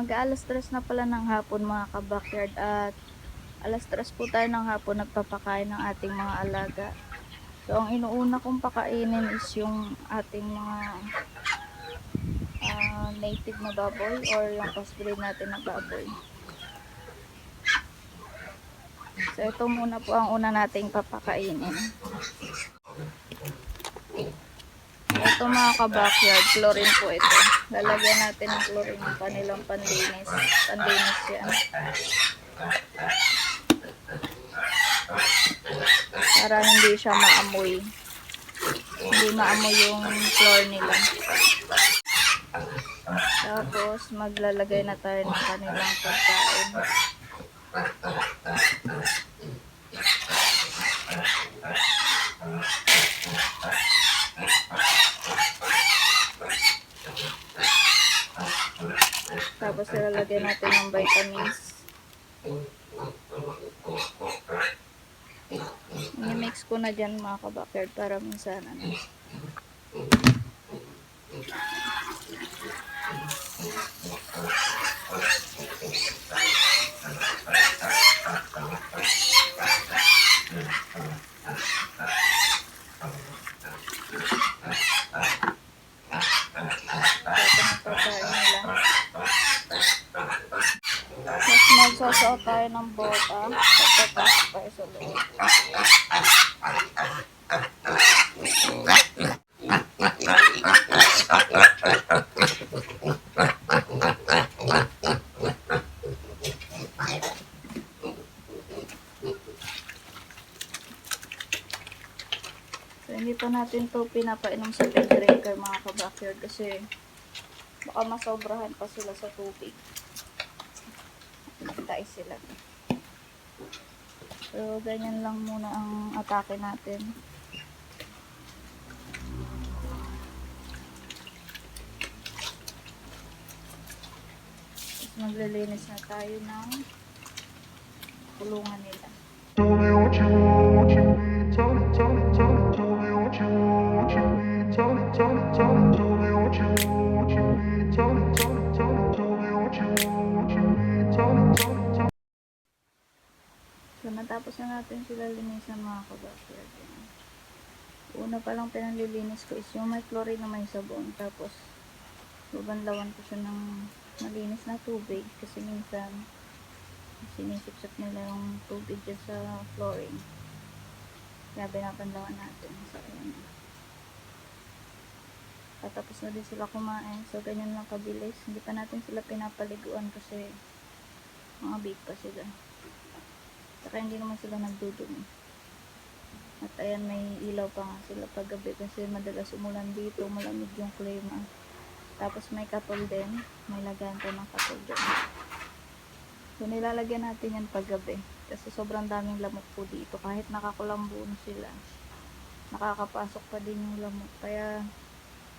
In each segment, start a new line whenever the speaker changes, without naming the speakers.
So mag-aalas stress na pala ng hapon mga kabakyard at alas stress po tayo ng hapon nagpapakain ng ating mga alaga. So ang inuuna kong pakainin is yung ating mga ah, native na baboy or yung crossbreed natin na baboy. So ito muna po ang una nating papakainin. Ito mga ka-backyard, chlorine po ito. Lalagyan natin ng chlorine ng kanilang panlinis. Panlinis yan. Para hindi siya maamoy. Hindi maamoy yung floor nila. Tapos maglalagay na tayo ng kanilang pagkain. Tapos ilalagay natin ng vitamins. I-mix ko na dyan mga kabakyard para minsan ano. Tapos ang pagkain nila. Tapos magsusuot tayo ng bota. Pagpapasok tayo sa loob. So, hindi pa natin to pinapainom sa pet drinker mga kabakyard kasi baka masobrahan pa sila sa tubig. Tayo sila. So, ganyan lang muna ang atake natin. Maglilinis na tayo ng kulungan nila. Na natin sila linisan mga kabakyard. Yan. Una pa lang pinalilinis ko is yung may chlorine na may sabon. Tapos, babanlawan ko siya ng malinis na tubig. Kasi minsan, sinisipsip nila yung tubig dyan sa flooring. Kaya binabanlawan natin. So, ayan. Tatapos na din sila kumain. So, ganyan lang kabilis. Hindi pa natin sila pinapaliguan kasi mga big pa sila. Saka hindi naman sila nagdudumi. At ayan, may ilaw pa nga sila paggabi kasi madalas umulan dito, malamig yung klima. Tapos may katol din, may lagayan pa ng katol din. So nilalagyan natin yan paggabi kasi sobrang daming lamok po dito. Kahit nakakulambo na sila, nakakapasok pa din yung lamok. Kaya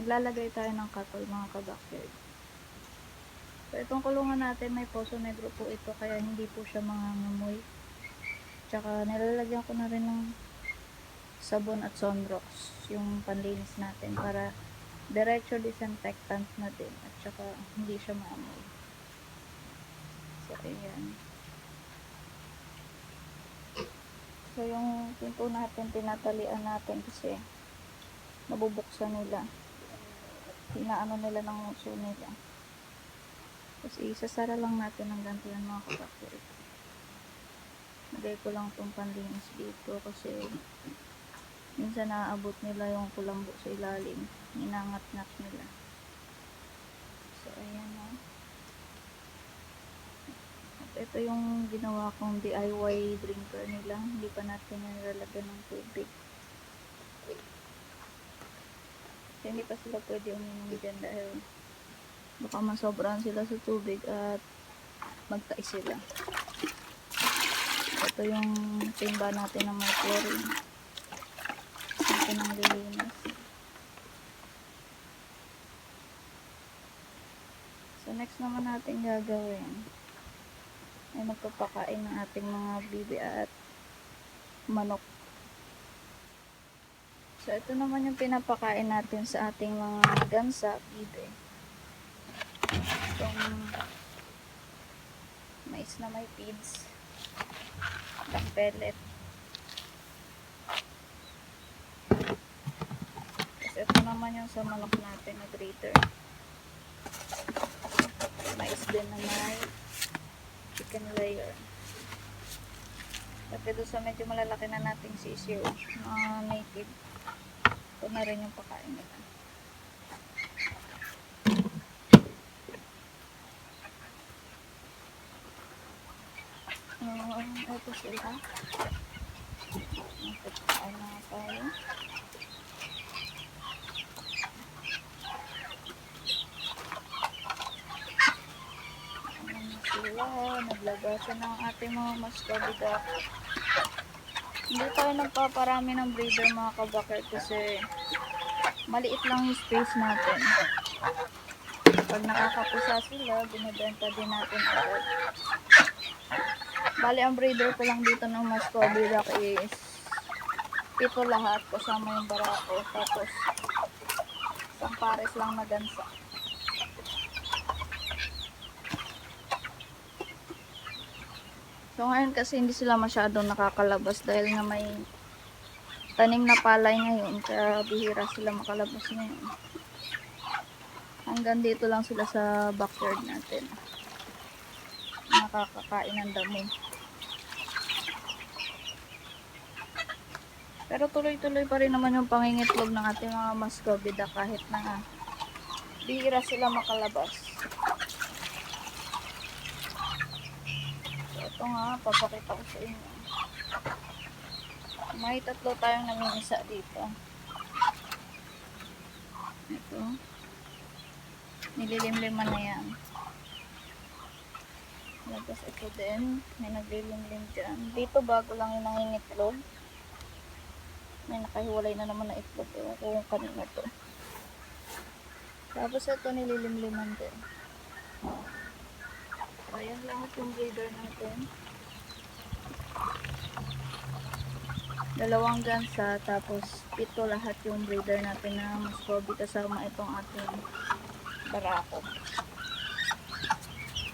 naglalagay tayo ng katol mga kabakyard. So itong kulungan natin may poso negro po ito kaya hindi po siya mangangamoy. Tsaka nilalagyan ko na rin ng sabon at sunrox yung panlinis natin para diretso disinfectant na din at tsaka hindi siya maamoy. So, ayan. So, yung pinto natin, tinatalian natin kasi nabubuksan nila. Hinaano nila ng uso nila. Tapos, isasara lang natin ng ganito yan mga kapatid. Lagay ko lang itong panlinis dito kasi minsan naaabot nila yung kulambo sa ilalim. Ninangat-ngat nila. So, ayan o. At ito yung ginawa kong DIY drinker nila. Hindi pa natin nilalagyan ng tubig. Kasi hindi pa sila pwede uminom dyan dahil baka masobrahan sila sa tubig at magtais sila. Ito yung timba natin ng may chlorine. Ito ng lilinis. So, next naman natin gagawin ay magpapakain ng ating mga bibi at manok. So, ito naman yung pinapakain natin sa ating mga gansa, bibi. Itong Mais na may feeds. Duck pellet. Tapos ito naman yung sa manok natin na grater. Mais din na may chicken layer. Pati doon sa medyo malalaki na nating sisiyo, mga native. Ito na rin yung pakain nila. Um, ito sila. Nagpapakain na tayo. Ayan na sila. Naglagasan ng ating mga muscovy duck. Hindi tayo nagpaparami ng breeder mga kabakar kasi maliit lang yung space natin. Pag nakakapusa sila, binibenta din natin agad. Bali, ang breeder ko lang dito ng Muscovy Duck is ito lahat kasama yung barako. Tapos, isang pares lang na gansa. So, ngayon kasi hindi sila masyadong nakakalabas dahil na may tanim na palay ngayon. Kaya bihira sila makalabas ngayon. Hanggang dito lang sila sa backyard natin. Nakakakain ng damo. Pero tuloy-tuloy pa rin naman yung pangingitlog ng ating mga duck kahit na bihira sila makalabas. So, ito nga, papakita ko sa inyo. May tatlo tayong namimisa dito. Ito. Nililimliman na yan. Tapos ito din, may naglilimlim dyan. Dito bago lang yung nangingitlog. May nakahiwalay na naman na itlog. Ewan ko kung kanina to. Tapos ito nililimliman din. Ayan lahat yung breeder natin. Dalawang gansa, tapos ito lahat yung breeder natin na Muscovy kasama itong ating barako.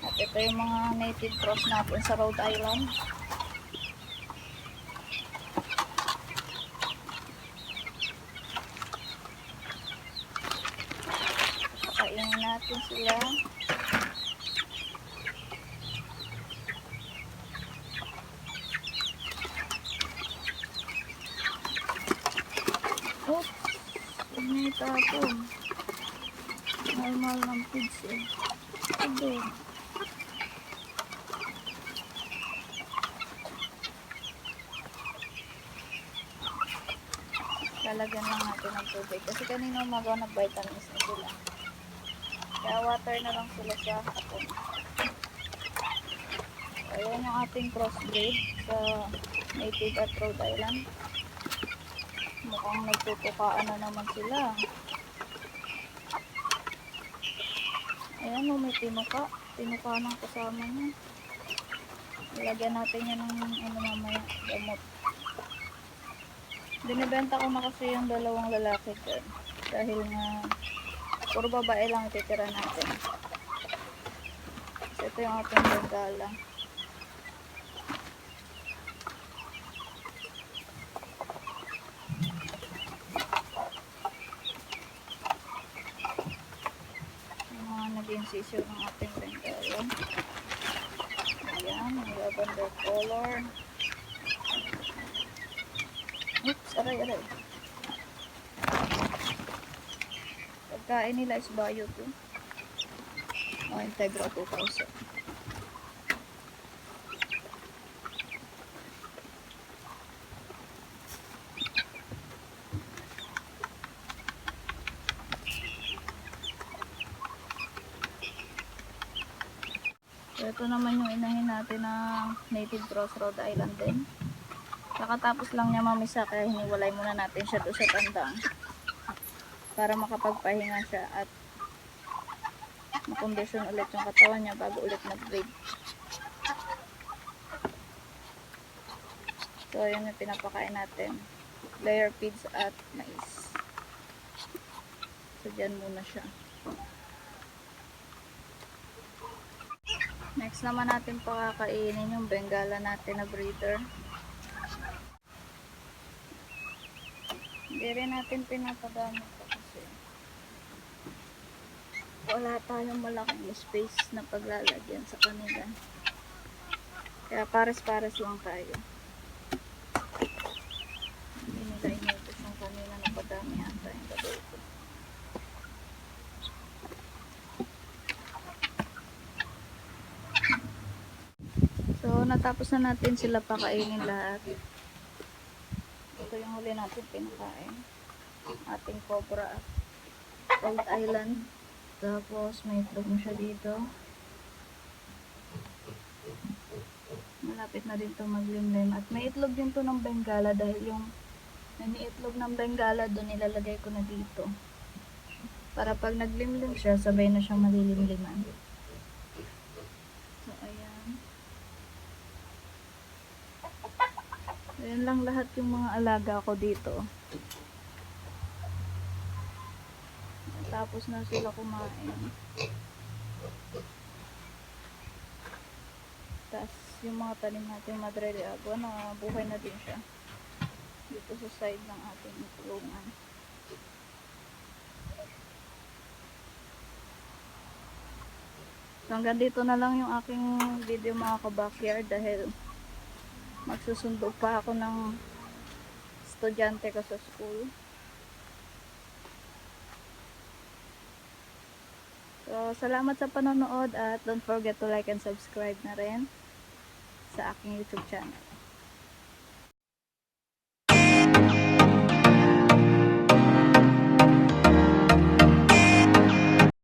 At ito yung mga native cross natin sa Rhode Island. Pakainin natin sila. Oops! Huwag na itapon. Normal ng pigs eh. Ito. Lalagyan lang natin ng tubig. Kasi kanina umaga nag-vitamins na sila. Kaya water na lang sila sa hapon. Ayan yung ating crossbreed sa native at Rhode Island. Mukhang nagtutukaan na naman sila. Ayan o, may tinuka. Tinuka ng kasama niya. Ilagyan natin yan ng ano mamaya, gamot. Binibenta ko na kasi yung dalawang lalaki dyan. Dahil nga, puro babae lang ititira natin. So, ito yung ating bengala. Yung mga naging sisyo ng ating bengala. Ayan, may lavender color. Oops, aray, aray. Pagkain nila is bio to. Oh, Integra 2000. So, ito naman yung inahin natin na native cross Rhode Island din. Kakatapos lang niya mamisa kaya hiniwalay muna natin siya doon sa tandang para makapagpahinga siya at makondisyon ulit yung katawan niya bago ulit mag-breed. So, yun yung pinapakain natin. Layer feeds at mais. So, dyan muna siya. Next naman natin pakakainin yung bengala natin na breeder. Hindi rin natin kasi wala tayong malaking space na paglalagyan sa kanila. Kaya pares-pares lang tayo. Hindi nila inutos yung kanina na padami ata yung gagawin ko. So, natapos na natin sila pakainin lahat. Ito yung huli natin pinakain. Ating cobra at Old Island. Tapos, may itlog mo siya dito. Malapit na din to maglimlim. At may itlog din to ng Bengala dahil yung may itlog ng Bengala doon nilalagay ko na dito. Para pag naglimlim siya, sabay na siyang malilimliman. So, ayan. Ayan lang lahat yung mga alaga ko dito. Tapos na sila kumain. Tapos yung mga tanim natin madre de agua, na buhay na din siya. Dito sa side ng ating tulungan. So hanggang dito na lang yung aking video mga ka-backyard dahil magsusundo pa ako ng estudyante ko sa school. So, salamat sa panonood at don't forget to like and subscribe na rin sa aking YouTube channel.